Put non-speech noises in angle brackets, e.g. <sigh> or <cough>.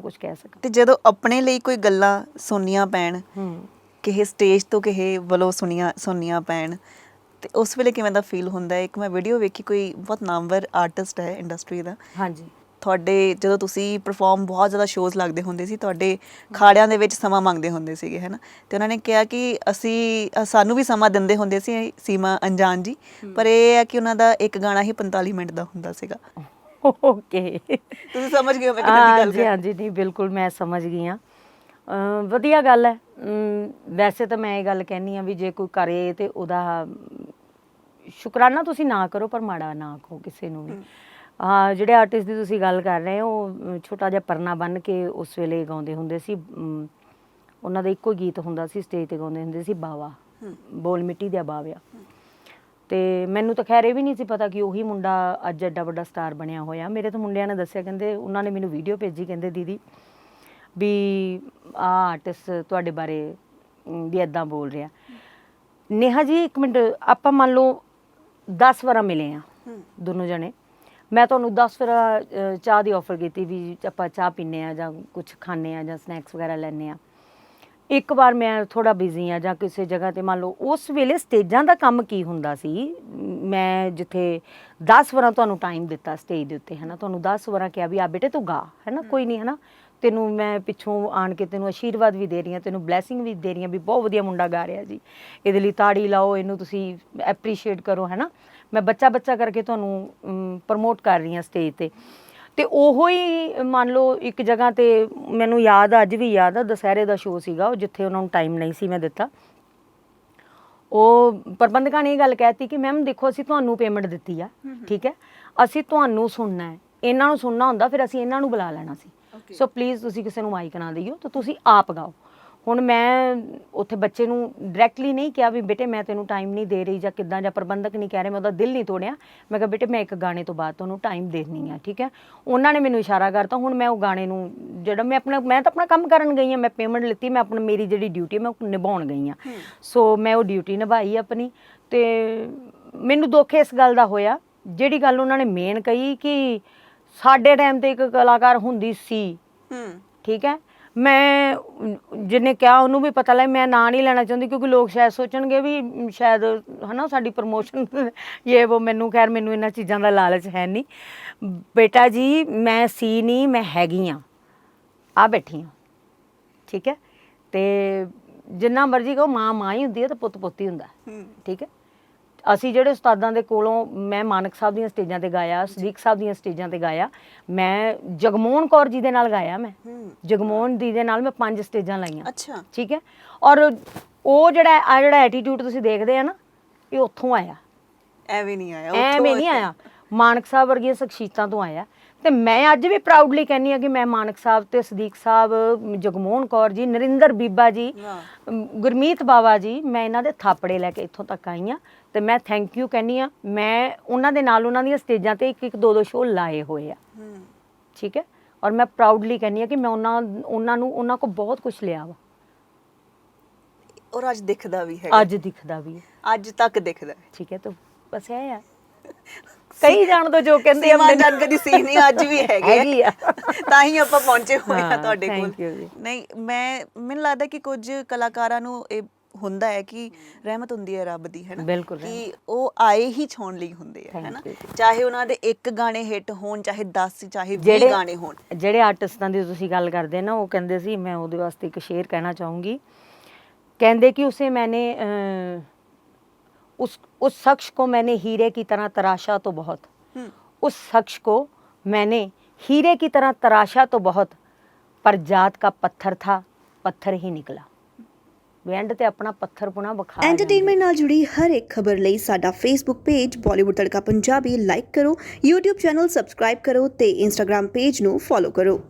ਕੁਝ ਕਹਿ ਸਕਾਂ। ਤੇ ਜਦੋਂ ਆਪਣੇ ਲਈ ਕੋਈ ਗੱਲਾਂ ਸੁਣਨੀਆਂ ਪੈਣ ਕਿਸੇ ਸਟੇਜ ਤੋਂ ਕਿਸੇ ਵੱਲੋਂ ਸੁਣੀਆਂ ਸੁਣਨੀਆਂ ਪੈਣ ਤੇ ਉਸ ਵੇਲੇ ਕਿਵੇਂ ਦਾ ਫੀਲ ਹੁੰਦਾ ਹੈ? ਇੱਕ ਮੈਂ ਵੀਡੀਓ ਵੇਖੀ ਕੋਈ ਬਹੁਤ ਨਾਮਵਰ ਆਰਟਿਸਟ ਹੈ ਇੰਡਸਟਰੀ ਦਾ। ਹਾਂਜੀ। ਤੁਹਾਡੇ ਜਦੋਂ ਤੁਸੀਂ ਪਰਫਾਰਮ ਬਹੁਤ ਜ਼ਿਆਦਾ ਸ਼ੋਜ਼ ਲੱਗਦੇ ਹੁੰਦੇ ਸੀ ਤੁਹਾਡੇ ਖਾੜਿਆਂ ਦੇ ਵਿੱਚ ਸਮਾਂ ਮੰਗਦੇ ਹੁੰਦੇ ਸੀਗੇ ਹੈਨਾ? ਤੇ ਉਹਨਾਂ ਨੇ ਕਿਹਾ ਕਿ ਅਸੀਂ ਸਾਨੂੰ ਵੀ ਸਮਾਂ ਦਿੰਦੇ ਹੁੰਦੇ ਸੀ ਸੀਮਾ ਅਣਜਾਨ ਜੀ ਪਰ ਇਹ ਹੈ ਕਿ ਉਹਨਾਂ ਦਾ ਇੱਕ ਗਾਣਾ ਹੀ 45 ਮਿੰਟ ਦਾ ਹੁੰਦਾ ਸੀਗਾ। ਓਕੇ ਤੁਸੀਂ ਸਮਝ ਗਏ ਹੋ ਮੈਂ ਕਿਹਨਾਂ ਦੀ ਗੱਲ ਹਾਂਜੀ ਕਰ ਹਾਂਜੀ ਨਹੀਂ ਬਿਲਕੁਲ ਮੈਂ ਸਮਝ ਗਈ ਆ ਵਧੀਆ ਗੱਲ ਹੈ। ਅਮ, ਵੈਸੇ ਤਾਂ ਮੈਂ ਇਹ ਗੱਲ ਕਹਿਨੀ ਆ ਵੀ ਜੇ ਕੋਈ ਕਰੇ ਤੇ ਉਹਦਾ ਸ਼ੁਕਰਾਨਾ ਤੁਸੀਂ ਨਾ ਕਰੋ ਪਰ ਮਾੜਾ ਨਾ ਕਹੋ ਕਿਸੇ ਨੂੰ ਵੀ। ਆ ਜਿਹੜੇ ਆਰਟਿਸਟ ਦੀ ਤੁਸੀਂ ਗੱਲ ਕਰ ਰਹੇ ਹੋ ਉਹ ਅਮ, ਛੋਟਾ ਜਿਹਾ ਪਰਨਾ ਬੰਨ ਕੇ ਉਸ ਵੇਲੇ ਗਾਉਂਦੇ ਹੁੰਦੇ ਸੀ। ਅਮ, ਉਹਨਾਂ ਦਾ ਇੱਕੋ ਗੀਤ ਹੁੰਦਾ ਸੀ ਸਟੇਜ ਤੇ ਗਾਉਂਦੇ ਹੁੰਦੇ ਸੀ ਬਾਵਾ। ਬੋਲ ਮਿੱਟੀ ਦਾ ਬਾਵਿਆ। ਤੇ ਮੈਨੂੰ ਤਾਂ ਖੈਰ ਇਹ ਵੀ ਨਹੀਂ ਸੀ ਪਤਾ ਕਿ ਉਹੀ ਮੁੰਡਾ ਅੱਜ ਐਡਾ ਵੱਡਾ ਸਟਾਰ ਬਣਿਆ ਹੋਇਆ। ਮੇਰੇ ਤਾਂ ਮੁੰਡਿਆਂ ਨੇ ਦੱਸਿਆ ਕਹਿੰਦੇ ਉਹਨਾਂ ਨੇ ਮੈਨੂੰ ਵੀਡੀਓ ਭੇਜੀ ਕਹਿੰਦੇ ਦੀਦੀ ਵੀ ਆ ਆਰਟਿਸਟ ਤੁਹਾਡੇ ਬਾਰੇ ਵੀ ਐਦਾਂ ਬੋਲ ਰਿਹਾ। ਨੇਹਾ ਜੀ ਇੱਕ ਮਿੰਟ ਆਪਾਂ ਮੰਨ ਲਓ 10 ਵਾਰਾਂ ਮਿਲੇ ਆ। ਦੋਨੋਂ ਜਣੇ। ਮੈਂ ਤੁਹਾਨੂੰ 10 ਵਾਰ ਚਾਹ ਦੀ ਆਫਰ ਕੀਤੀ ਵੀ ਆਪਾਂ ਚਾਹ ਪੀਨੇ ਆ ਜਾਂ ਕੁਝ ਖਾਣੇ ਆ ਜਾਂ ਸਨੈਕਸ ਵਗੈਰਾ ਲੈਣੇ ਆ। ਇੱਕ ਵਾਰ ਮੈਂ ਥੋੜਾ ਬਿਜ਼ੀ ਆ ਜਾਂ ਕਿਸੇ ਜਗ੍ਹਾ ਤੇ ਮੰਨ ਲਓ ਉਸ ਵੇਲੇ ਸਟੇਜਾਂ ਦਾ ਕੰਮ ਕੀ ਹੁੰਦਾ ਸੀ? ਮੈਂ ਜਿੱਥੇ 10 ਵਾਰਾਂ ਤੁਹਾਨੂੰ ਟਾਈਮ ਦਿੱਤਾ ਸਟੇਜ ਦੇ ਉੱਤੇ ਹੈ ਨਾ ਤੁਹਾਨੂੰ 10 ਵਾਰਾਂ ਕਿਹਾ ਵੀ ਆ ਬੇਟੇ ਤੂੰ ਗਾ ਹੈ ਨਾ ਕੋਈ ਨਹੀਂ ਹੈ ਨਾ ਤੈਨੂੰ ਮੈਂ ਪਿੱਛੋਂ ਆਣ ਕੇ ਤੈਨੂੰ ਆਸ਼ੀਰਵਾਦ ਵੀ ਦੇ ਰਹੀ ਹਾਂ ਤੈਨੂੰ ਬਲੇਸਿੰਗ ਵੀ ਦੇ ਰਹੀ ਹਾਂ ਵੀ ਬਹੁਤ ਵਧੀਆ ਮੁੰਡਾ ਗਾ ਰਿਹਾ ਜੀ। ਇਹਦੇ ਲਈ ਤਾੜੀ ਲਾਓ ਇਹਨੂੰ ਤੁਸੀਂ ਐਪਰੀਸ਼ੀਏਟ ਕਰੋ ਹੈ ਨਾ ਮੈਂ ਬੱਚਾ ਬੱਚਾ ਕਰਕੇ ਤੁਹਾਨੂੰ ਪ੍ਰਮੋਟ ਕਰ ਰਹੀ ਹਾਂ ਸਟੇਜ ਤੇ। ਤੇ ਉਹੋ ਹੀ ਮੰਨ ਲਓ ਇੱਕ ਜਗ੍ਹਾ ਤੇ ਮੈਨੂੰ ਯਾਦ ਆ, ਅੱਜ ਵੀ ਯਾਦ ਆ ਦੁਸਹਿਰੇ ਦਾ ਸ਼ੋਅ ਸੀਗਾ ਉਹ ਜਿੱਥੇ ਉਹਨਾਂ ਨੂੰ ਟਾਈਮ ਨਹੀਂ ਸੀ ਮੈਂ ਦਿੱਤਾ। ਉਹ ਪ੍ਰਬੰਧਕਾਂ ਨੇ ਇਹ ਗੱਲ ਕਹਿਤੀ ਕਿ ਮੈਮ ਦੇਖੋ ਅਸੀਂ ਤੁਹਾਨੂੰ ਪੇਮੈਂਟ ਦਿੱਤੀ ਆ ਠੀਕ ਹੈ? ਅਸੀਂ ਤੁਹਾਨੂੰ ਸੁਣਨਾ ਹੈ। ਇਹਨਾਂ ਨੂੰ ਸੁਣਨਾ ਹੁੰਦਾ ਫਿਰ ਅਸੀਂ ਇਹਨਾਂ ਨੂੰ ਬੁਲਾ ਲੈਣਾ ਸੀ. ਸੋ ਪਲੀਜ਼ ਤੁਸੀਂ ਕਿਸੇ ਨੂੰ ਮਾਈਕ ਨਾ ਦਿਓ ਤਾਂ ਤੁਸੀਂ ਆਪ ਗਾਓ। ਹੁਣ ਮੈਂ ਉੱਥੇ ਬੱਚੇ ਨੂੰ ਡਾਇਰੈਕਟਲੀ ਨਹੀਂ ਕਿਹਾ ਵੀ ਬੇਟੇ ਮੈਂ ਤੈਨੂੰ ਟਾਈਮ ਨਹੀਂ ਦੇ ਰਹੀ ਜਾਂ ਕਿੱਦਾਂ ਜਾਂ ਪ੍ਰਬੰਧਕ ਨਹੀਂ ਕਹਿ ਰਹੇ ਮੈਂ ਉਹਦਾ ਦਿਲ ਨਹੀਂ ਤੋੜਿਆ। ਮੈਂ ਕਿਹਾ ਬੇਟੇ ਮੈਂ ਇੱਕ ਗਾਣੇ ਤੋਂ ਬਾਅਦ ਤੁਹਾਨੂੰ ਟਾਈਮ ਦੇਣੀ ਆ ਠੀਕ ਹੈ? ਉਹਨਾਂ ਨੇ ਮੈਨੂੰ ਇਸ਼ਾਰਾ ਕਰਤਾ ਹੁਣ ਮੈਂ ਉਹ ਗਾਣੇ ਨੂੰ ਜਿਹੜਾ ਮੈਂ ਆਪਣਾ ਮੈਂ ਤਾਂ ਆਪਣਾ ਕੰਮ ਕਰਨ ਗਈ ਆ ਮੈਂ ਪੇਮੈਂਟ ਲਿੱਤੀ ਮੈਂ ਆਪਣੀ ਮੇਰੀ ਜਿਹੜੀ ਡਿਊਟੀ ਮੈਂ ਉਹ ਨਿਭਾਉਣ ਗਈ ਆ ਸੋ ਮੈਂ ਉਹ ਡਿਊਟੀ ਨਿਭਾਈ ਆਪਣੀ ਤੇ ਮੈਨੂੰ ਦੁੱਖ ਇਸ ਗੱਲ ਦਾ ਹੋਇਆ ਜਿਹੜੀ ਗੱਲ ਉਹਨਾਂ ਨੇ ਮੇਨ ਕਹੀ ਕਿ ਸਾਡੇ ਟਾਈਮ ਤੇ ਇੱਕ ਕਲਾਕਾਰ ਹੁੰਦੀ ਸੀ ਹੂੰ। ਠੀਕ ਹੈ? ਮੈਂ ਜਿਹਨੇ ਕਿਹਾ ਉਹਨੂੰ ਵੀ ਪਤਾ ਲੱਗ ਮੈਂ ਨਾਂ ਨਹੀਂ ਲੈਣਾ ਚਾਹੁੰਦੀ ਕਿਉਂਕਿ ਲੋਕ ਸ਼ਾਇਦ ਸੋਚਣਗੇ ਵੀ ਸ਼ਾਇਦ ਹਨਾ ਸਾਡੀ ਪ੍ਰਮੋਸ਼ਨ ਇਹ ਉਹ ਮੈਨੂੰ ਖੈਰ ਮੈਨੂੰ ਇਹਨਾਂ ਚੀਜ਼ਾਂ ਦਾ ਲਾਲਚ ਹੈ ਨਹੀਂ। ਬੇਟਾ ਜੀ ਮੈਂ ਸੀ ਨਹੀਂ ਮੈਂ ਹੈਗੀ ਆ ਆ ਬੈਠੀ ਆ ਠੀਕ ਹੈ? ਤੇ ਜਿੰਨਾ ਮਰਜ਼ੀ ਕਹੋ ਮਾਂ ਮਾਂ ਹੀ ਹੁੰਦੀ ਹੈ ਤੇ ਪੁੱਤ ਪੁੱਤ ਹੀ ਹੁੰਦਾ। ਠੀਕ ਹੈ? ਅਸੀਂ ਜਿਹੜੇ ਉਸਤਾਦਾਂ ਦੇ ਕੋਲੋਂ ਮੈਂ ਮਾਨਕ ਸਾਹਿਬ ਦੀਆਂ ਸਟੇਜਾਂ ਤੇ ਗਾਇਆ ਸਦੀਕ ਸਾਹਿਬ ਦੀਆਂ ਸਟੇਜਾਂ ਤੇ ਗਾਇਆ ਮੈਂ ਜਗਮੋਹਨ ਕੌਰ ਜੀ ਦੇ ਨਾਲ ਗਾਇਆ ਮੈਂ। ਜਗਮੋਹਨ ਦੀ ਦੇ ਨਾਲ ਮੈਂ ਪੰਜ ਸਟੇਜਾਂ ਲਾਈਆਂ। ਅੱਛਾ। ਠੀਕ ਹੈ? ਔਰ ਉਹ ਜਿਹੜਾ ਆ ਜਿਹੜਾ ਐਟੀਟਿਊਡ ਤੁਸੀਂ ਦੇਖਦੇ ਆ ਨਾ ਇਹ ਉੱਥੋਂ ਆਇਆ। ਐਵੇਂ ਨਹੀਂ ਆਇਆ ਐਵੇਂ ਨਹੀਂ ਆਇਆ। ਮਾਨਕ ਸਾਹਿਬ ਵਰਗੀਆਂ ਸ਼ਖਸੀਅਤਾਂ ਤੋਂ ਆਇਆ। ਤੇ ਮੈਂ ਅੱਜ ਵੀ ਪ੍ਰਾਊਡਲੀ ਕਹਿੰਨੀ ਆ ਕਿ ਮੈਂ ਮਾਨਕ ਸਾਹਿਬ ਤੇ ਸਦੀਕ ਸਾਹਿਬ ਜਗਮੋਹਨ ਕੌਰ ਜੀ ਨਰਿੰਦਰ ਬੀਬਾ ਜੀ ਗੁਰਮੀਤ ਬਾਵਾ ਜੀ ਮੈਂ ਇਹਨਾਂ ਦੇ ਥਾਪੜੇ ਲੈ ਕੇ ਇੱਥੋਂ ਤੱਕ ਆਈ ਆ ਤੇ ਮੈਂ ਥੈਂਕ ਯੂ ਕਹਿੰਨੀ ਆ ਮੈਂ ਉਹਨਾਂ ਦੇ ਨਾਲ ਉਹਨਾਂ ਦੀਆਂ ਸਟੇਜਾਂ ਤੇ ਇੱਕ ਇੱਕ ਦੋ ਦੋ ਸ਼ੋਅ ਲਾਏ ਹੋਏ ਆ। ਹੂੰ। ਠੀਕ ਹੈ? ਔਰ ਮੈਂ ਪ੍ਰਾਊਡਲੀ ਕਹਿੰਨੀ ਆ ਕਿ ਮੈਂ ਉਹਨਾਂ ਉਹਨਾਂ ਨੂੰ ਉਹਨਾਂ ਕੋ ਬਹੁਤ ਕੁਝ ਲਿਆ ਵਾ। ਔਰ ਅੱਜ ਦਿਖਦਾ ਵੀ ਹੈ ਅੱਜ ਦਿਖਦਾ ਵੀ ਹੈ। ਅੱਜ ਤੱਕ ਦਿਖਦਾ। ਠੀਕ ਹੈ? ਤਾਂ ਬਸ ਇਹ ਆ। <laughs> ਕਈ ਜਾਣ ਦੋ ਜੋ ਕਹਿੰਦੇ ਆ ਜਾਣ ਕਦੀ ਸੀ ਨਹੀਂ ਅੱਜ ਵੀ <laughs> ਹੈਗੇ ਆ। ਤਾਂ ਹੀ ਆਪਾਂ ਪਹੁੰਚੇ ਹੋਏ ਆ ਤੁਹਾਡੇ ਕੋਲ। ਨਹੀਂ ਮੈਂ ਮੈਨੂੰ ਲੱਗਦਾ ਕਿ ਕੁਝ ਕਲਾਕਾਰਾਂ ਨੂੰ ਇਹ ਹੁੰਦਾ ਹੈ ਕਿ ਰਹਿਮਤ ਹੁੰਦੀ ਹੈ ਰੱਬ ਦੀ ਹੈਨਾ? ਕਿ ਉਹ ਆਏ ਹੀ ਛੋਣ ਲਈ ਹੁੰਦੇ ਆ ਹੈਨਾ? ਚਾਹੇ ਉਹਨਾਂ ਦੇ ਇੱਕ ਗਾਣੇ ਹਿੱਟ ਹੋਣ ਚਾਹੇ 10 ਚਾਹੇ 20 ਗਾਣੇ ਹੋਣ। ਜਿਹੜੇ ਆਰਟਿਸਟਾਂ ਦੀ ਤੁਸੀਂ ਗੱਲ ਕਰਦੇ ਨਾ ਉਹ ਕਹਿੰਦੇ ਸੀ ਮੈਂ ਉਹਦੇ ਵਾਸਤੇ ਇੱਕ ਸ਼ੇਰ ਕਹਿਣਾ ਚਾਹੂੰਗੀ। ਕਹਿੰਦੇ ਕਿ ਉਸੇ ਮੈਨੇ उस उस शख्स को मैंने हीरे की तरह तराशा तो बहुत ਹੂੰ उस शख्स को मैंने हीरे की तरह तराशा तो बहुत पर जात का पत्थर था पत्थर ही निकला ਐਂਡ ਤੇ ਆਪਣਾ ਪੱਥਰ ਪੁਣਾ ਵਿਖਾ ਜਾਂਦੇ। ਐਂਟਰਟੇਨਮੈਂਟ ਨਾਲ ਜੁੜੀ ਹਰ ਇੱਕ ਖਬਰ ਲਈ ਸਾਡਾ Facebook page Bollywood Tadka Punjabi like ਕਰੋ YouTube ਚੈਨਲ ਸਬਸਕ੍ਰਾਈਬ ਕਰੋ ਤੇ Instagram ਪੇਜ ਨੂੰ ਫੋਲੋ ਕਰੋ